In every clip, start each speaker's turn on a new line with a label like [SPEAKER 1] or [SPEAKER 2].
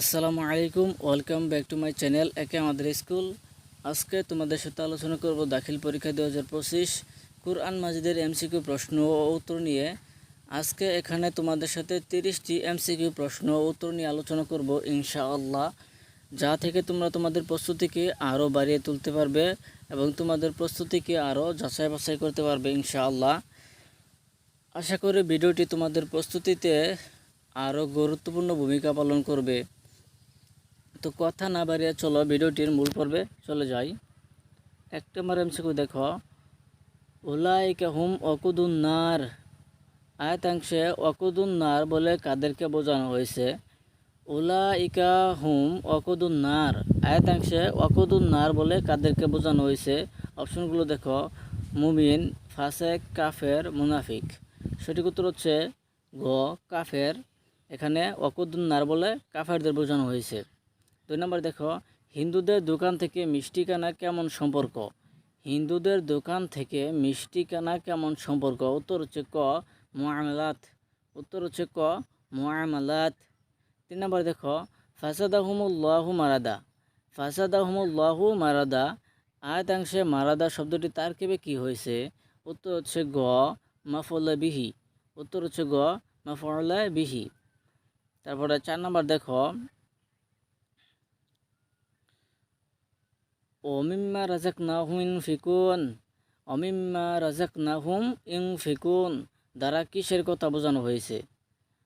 [SPEAKER 1] আসসালামু আলাইকুম, welcome back to my channel একে আমাদের স্কুল। আজকে তোমাদের সাথে আলোচনা করব দাখিল পরীক্ষা দু হাজার পঁচিশ কুরআন মাজিদের এমসিকিউ প্রশ্ন ও উত্তর নিয়ে। আজকে এখানে তোমাদের সাথে তিরিশটি এমসিকিউ প্রশ্ন ও উত্তর নিয়ে আলোচনা করব ইনশাআল্লাহ। যা থেকে তোমরা তোমাদের প্রস্তুতিকে আরও বাড়িয়ে তুলতে পারবে এবং তোমাদের প্রস্তুতিকে আরও যাচাই বাছাই করতে পারবে ইনশাআল্লাহ। আশা করি ভিডিওটি তোমাদের প্রস্তুতিতে আরও গুরুত্বপূর্ণ ভূমিকা পালন করবে। তো কথা না বাড়িয়ে চলো, ভিডিওটির মূল পর্বে চলে যাই। এক নম্বর এমসিকিউ দেখো। উলাইকা হুম অকুদুন নার। আয়াতাংশে অকুদুন নার বলে কাদেরকে বোঝানো হয়েছে। উলাইকা হুম অকুদুন নার। আয়াতাংশে অকুদুন নার বলে কাদেরকে বোঝানো হয়েছে। অপশনগুলো দেখো। মুমিন, ফাসেক, কাফের, মুনাফিক। সঠিক উত্তর হচ্ছে গ, কাফের। এখানে অকুদুন নার বলে কাফেরদের বোঝানো হয়েছে। দুই নম্বর দেখো, হিন্দুদের দোকান থেকে মিষ্টি কেনা কেমন সম্পর্ক? হিন্দুদের দোকান থেকে মিষ্টি কেনা কেমন সম্পর্ক? উত্তর হচ্ছে ক মোয়ামেলাত উত্তর হচ্ছে ক মোয়ামেলাত তিন নম্বর দেখো, ফাসাদাহুমুল্লাহু মারাদা। ফাসাদাহুমুল্লাহু মারাদা, আয়াতাংশে মারাদা শব্দটি তার কেবে কি হয়েছে? উত্তর হচ্ছে গ মাফলা বিহি। উত্তর হচ্ছে গ মাফলা বিহি। তারপরে চার নম্বর দেখো অমিম্মা রাজাক নাহুম ফিকুন অমিম্মা রাজাক নাহুম ইং ফিকুন দ্বারা কিসের কথা বোঝানো হয়েছে?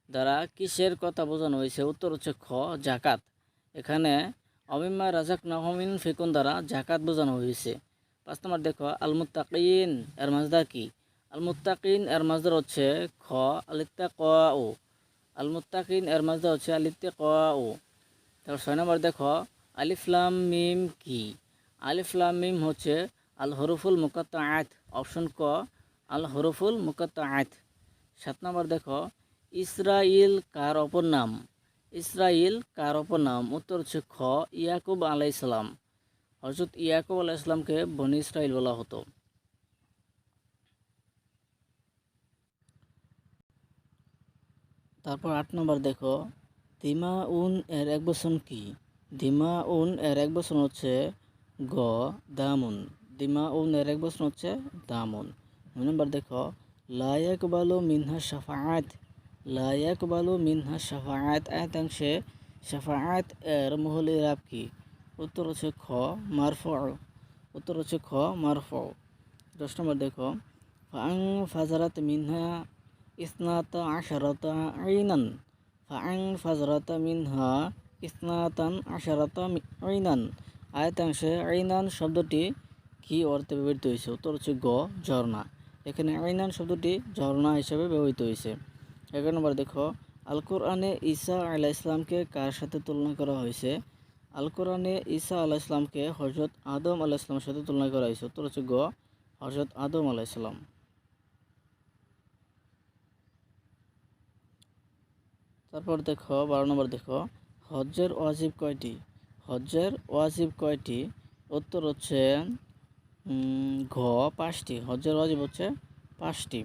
[SPEAKER 1] দ্বারা কিসের কথা বোঝানো হয়েছে? উত্তর হচ্ছে খ জাকাত এখানে অমিম্মা রাজাক নাহুম ইং ফিকুন দ্বারা জাকাত বোঝানো হয়েছে। পাঁচ নম্বর দেখো, আলমুত্তাকিন, এর মাজদার কি? আলমুত্তাকিন, এর মাজদার হচ্ছে খ আলিত্তা ক ও আলমুত্তাকিন, এর মাজদার হচ্ছে আলিত্তে ক ও তারপর ছয় নম্বর দেখো আলিফলাম মিম কি? আলিফলাম মিম হচ্ছে আল হরফুল মুকাত্তা আয়াত অপশন ক, আল হরফুল মুকাত্তা আয়াত সাত নম্বর দেখো ইসরাইল কার অপর নাম? ইসরাইল কার অপর নাম? উত্তর হচ্ছে খ, ইয়াকুব আলাইসালাম হজরত ইয়াকুব আলাইসালামকে বনি ইসরাইল বলা হতো। তারপর আট নম্বর দেখো দিমা উন এর এক বচন কি? দিমা উন এর এক বচন হচ্ছে গ, দামুন। দিমা উন এর এক বচন হচ্ছে দামুন। দুই নম্বর দেখো লায়ক বালু মিনহা সাফায়াত লায়ক বালু মিনহা সাফায়াত আয়াতাংশে সাফায়াত এর মহলি রাব কি? উত্তর হচ্ছে খ মারফ উত্তর হচ্ছে খ মারফ দশ নম্বর দেখো ফাং ফাজারাত মিনহা ইসনাতা আশারতা আইনান। ফাং ফাজারাত মিনহা ইসনাতান আশারতা আইনান। আয়তাংশে আইনান শব্দটি কি অর্থে ব্যবহৃত হয়েছে? উত্তর হচ্ছে গ, ঝর্ণা। এখানে আইনান শব্দটি ঝর্ণা হিসেবে ব্যবহৃত হয়েছে। এগারো নম্বর দেখো আল কোরআনে ঈসা আলাহ ইসলামকে কার সাথে তুলনা করা হয়েছে? আল কোরআনে ঈসা আলাহ ইসলামকে হজরত আদম আলাহ ইসলামের সাথে তুলনা করা হয়েছে। উত্তর হচ্ছে গ হজরত আদম আলাহ ইসলাম তারপর দেখো, বারো নম্বর দেখো, হজ্জের ওয়াজিব কয়টি? হজ্জের ওয়াজিব কয়টি? উত্তর হচ্ছে ঘ, পাঁচটি। হজ্জের ওয়াজিব হচ্ছে পাঁচটি।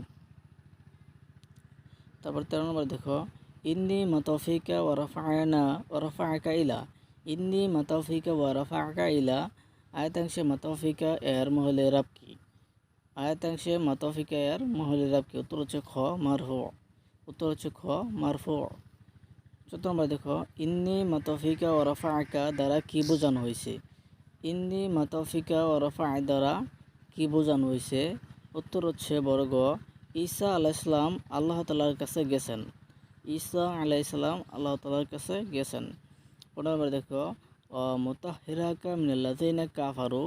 [SPEAKER 1] তারপর তেরো নম্বর দেখো, ইন্নি মাতফিকা ওয়ারফায়না ওয়ারফায়কা ইলা। ইন্নি মাতফিকা ওয়ারফায়কা ইলা। আয়তাংশে মাতফিকা এর মহলে রাব কি? আয়তাংশে মাতফিকা এর মহলে রাব কি? উত্তর হচ্ছে খ, মারফু। উত্তর হচ্ছে খ, মারফু। চতুর্থ নম্বর দেখো, ইন্নি মাতফিকা ও রফা আঁকা দ্বারা কি বোঝানো হয়েছে? ইন্নি মাতফিকা ও রফা দ্বারা কি বোঝানো হয়েছে? উত্তর হচ্ছে, বর্গ, ঈসা আলাইসলাম আল্লাহ তালার কাছে গেছেন। ঈসা আলাইসালাম আল্লাহ তালার কাছে গেছেন। পনেরো দেখো ও মোতাহিরাকা মিনাল্লাদিনা কাফারু।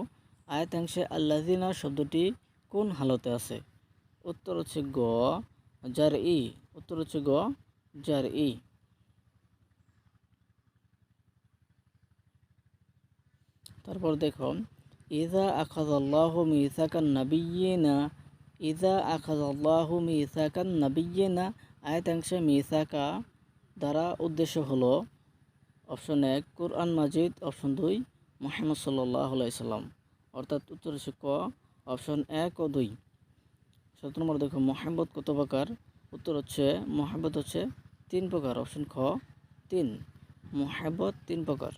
[SPEAKER 1] আয়াতাংশে আল্লাদিনা শব্দটি কোন হালতে আছে? উত্তর হচ্ছে গ যার ই উত্তর হচ্ছে গ যার ই তারপর দেখো ইদা আখাজ আল্লাহ মিসাকান নবিয়িনা ইদা আখাজ আল্লাহ মিসাকান নবিয়িনা আয়াতাংশে মিসাকা দ্বারা উদ্দেশ্য হলো অপশন এক, কোরআন মাজিদ, অপশন দুই, মোহাম্মদ সাল্লাহ সাল্লাম। অর্থাৎ উত্তর হচ্ছে ক, অপশন এক ও দুই। সতেরো নম্বর দেখো মোহাম্মদ কত প্রকার? উত্তর হচ্ছে, মোহাম্মদ হচ্ছে তিন প্রকার। অপশন খ, তিন। মোহাম্মদ তিন প্রকার।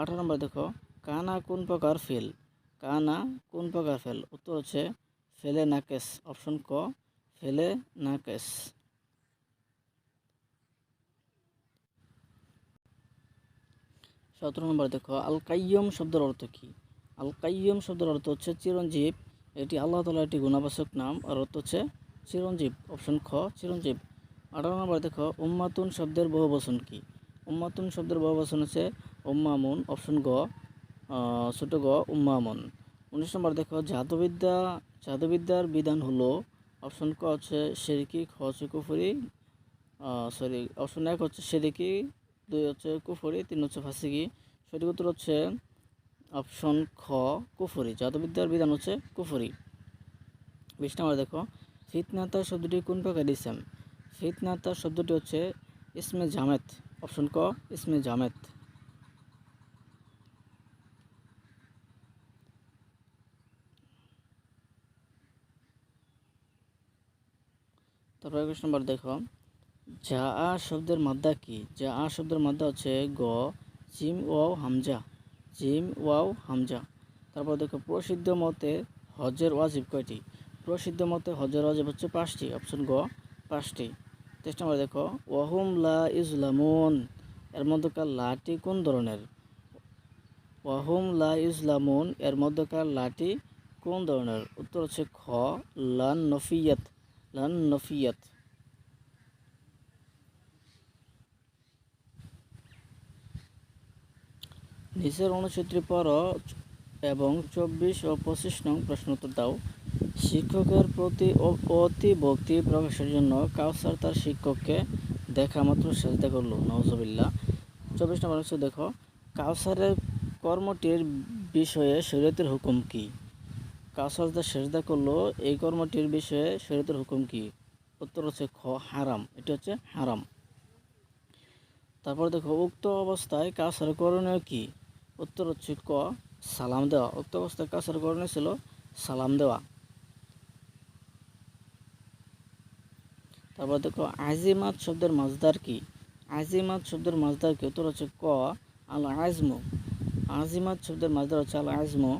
[SPEAKER 1] আঠারো নম্বর দেখো কানা কোন প্রকার ফেল? কানা কোন প্রকার ফেল? উত্তর হচ্ছে ফেলে নাকেস অপশন ক, ফেলে নাকেস সতেরো নম্বর দেখো, আল কাইয়ম শব্দের অর্থ কী? আল কাইয়ম শব্দের অর্থ হচ্ছে চিরঞ্জীব। এটি আল্লাহ তালার একটি গুণাবাচক নাম, আর অর্থ হচ্ছে চিরঞ্জীব। অপশন খ, চিরঞ্জীব। আঠারো নম্বর দেখো, উম্মাতুন শব্দের বহু বচন কী? উম্মাতুন শব্দের বহু বচন হচ্ছে উম্মামুন, অপশন গ ছোট গ, উম্মামুন। উনিশ নম্বর দেখো, জাদুবিদ্যা, জাদুবিদ্যার বিধান হলো, অপশন ক হচ্ছে শেরিকি খ হচ্ছে কুফুরি সরি অপশন এক হচ্ছে শেরিকি দুই হচ্ছে কুফুরি, তিন হচ্ছে ফাঁসিকি। সঠিক উত্তর হচ্ছে অপশন খ, কুফুরি। জাদুবিদ্যার বিধান হচ্ছে কুফুরি। বিশ নম্বর দেখো ফিতনাতা শব্দটি কোন প্রকার ইসলাম? ফিতনাতা শব্দটি হচ্ছে ইসমে জামেত। অপশন ক, ইসমে জামেত। তারপর একুশ নম্বর দেখো। যা, আ শব্দের মাদ্দা কি? যা, আ শব্দের মাদ্দা হচ্ছে গ, জিম, ওয়াও, হামজা। জিম, ওয়াও, হামজা। তারপর দেখো, প্রসিদ্ধ মতে হজের ওয়াজিব কয়টি? প্রসিদ্ধ মতে হজের ওয়াজিব হচ্ছে পাঁচটি। অপশন গ, পাঁচটি। তেইশ নম্বর দেখো, ওয়াহুম লা ইসলামুন এর মধ্যকার লাটি কোন ধরনের? ওয়াহুম লা ইসলামুন এর মধ্যকার লাটি কোন ধরনের? উত্তর হচ্ছে খ লান নফিয়াত। লান নফিয়াত নিচের অনুচ্ছেদটি পর এবং চব্বিশ ও পঁচিশ নং প্রশ্ন উত্তর দাও। শিক্ষকের প্রতি অতি ভক্তি প্রকাশের জন্য কাউসার তার শিক্ষককে দেখা মাত্র সেজদা করল। নওজবিল্লা চব্বিশ নম্বর হচ্ছে দেখো, কাউসারের কর্মটির বিষয়ে শরীয়তের হুকুম কি? যা সেজদা করল, এই কর্মটির বিষয়ে শরীয়তের হুকুম কি? উত্তর হচ্ছে খ, হারাম। এটি হচ্ছে হারাম। তারপর দেখো, উক্ত অবস্থায় কাউসার করণীয় কি? উত্তর হচ্ছে ক, সালাম দেওয়া। উক্ত অবস্থায় কাউসার করণীয় ছিল সালাম দেওয়া। তারপর দেখো, আজিমাত শব্দের মাজদার কি? আজিমাত শব্দের মাজদার কি? উত্তর হচ্ছে ক আল আজমু আজিমাত শব্দের মাজদার হচ্ছে আল আজমু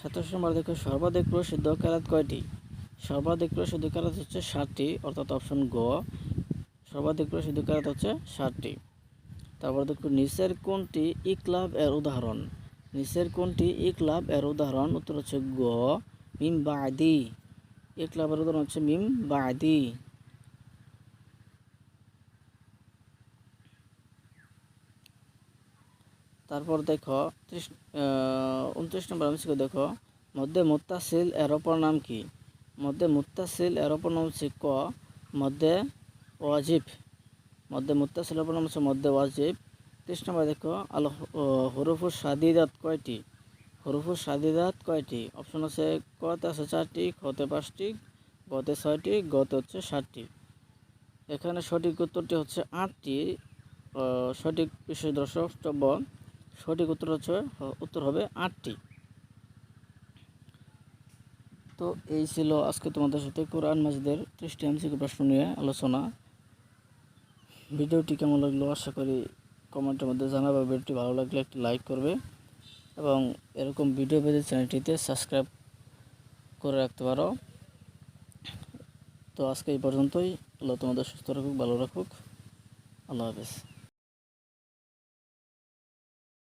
[SPEAKER 1] সাতাশ নম্বর দেখো সর্বাধিক প্রসিদ্ধ কারাত কয়টি? সর্বাধিক প্রসিদ্ধ কারাত হচ্ছে ষাটটি, অর্থাৎ অপশন গ। সর্বাধিক প্রসিদ্ধ কারাত হচ্ছে ষাটটি। তারপর দেখো নিচের কোনটি ইকলাব এর উদাহরণ? নিচের কোনটি ইকলাব এর উদাহরণ? উত্তর হচ্ছে গ, মিম বাদি। ইকলাবের উদাহরণ হচ্ছে মিম বাদি। তারপর দেখো, ত্রিশ উনত্রিশ নম্বর আমি দেখো, মধ্যে মুত্তাসিল এর অপর নাম কি? মধ্যে মুত্তাসিল এর অপর নাম হচ্ছে ক, মধ্যে ওয়াজিব। মধ্যে মুত্তাসিল অপর নাম হচ্ছে মধ্যে ওয়াজিব। ত্রিশ নম্বর দেখো, আল হরুফুর সাদিদাত কয়টি? হরুফুর সাদিদাত কয়টি? অপশন আছে কতে আছে চারটি খতে পাঁচটি গতে ছয়টি গতে হচ্ছে ষাটটি। এখানে সঠিক উত্তরটি হচ্ছে আটটি। সঠিক বিশেষ দর্শক সঠিক উত্তর হচ্ছে উত্তর হবে আটটি। তো এই ছিল আজকে তোমাদের সাথে কোরআন মাজিদের ত্রিশটি এমসিকে প্রশ্ন নিয়ে আলোচনা। ভিডিওটি কেমন লাগল আশা করি কমেন্টের মধ্যে জানাবে। ভিডিওটি ভালো লাগলে একটি লাইক করবে এবং এরকম ভিডিও পেতে চ্যানেলটিতে সাবস্ক্রাইব করে রাখতে পারো। তো আজকে এই পর্যন্তই। আল্লাহ তোমাদের সুস্থ রাখুক, ভালো রাখুক। আল্লাহ হাফেজ।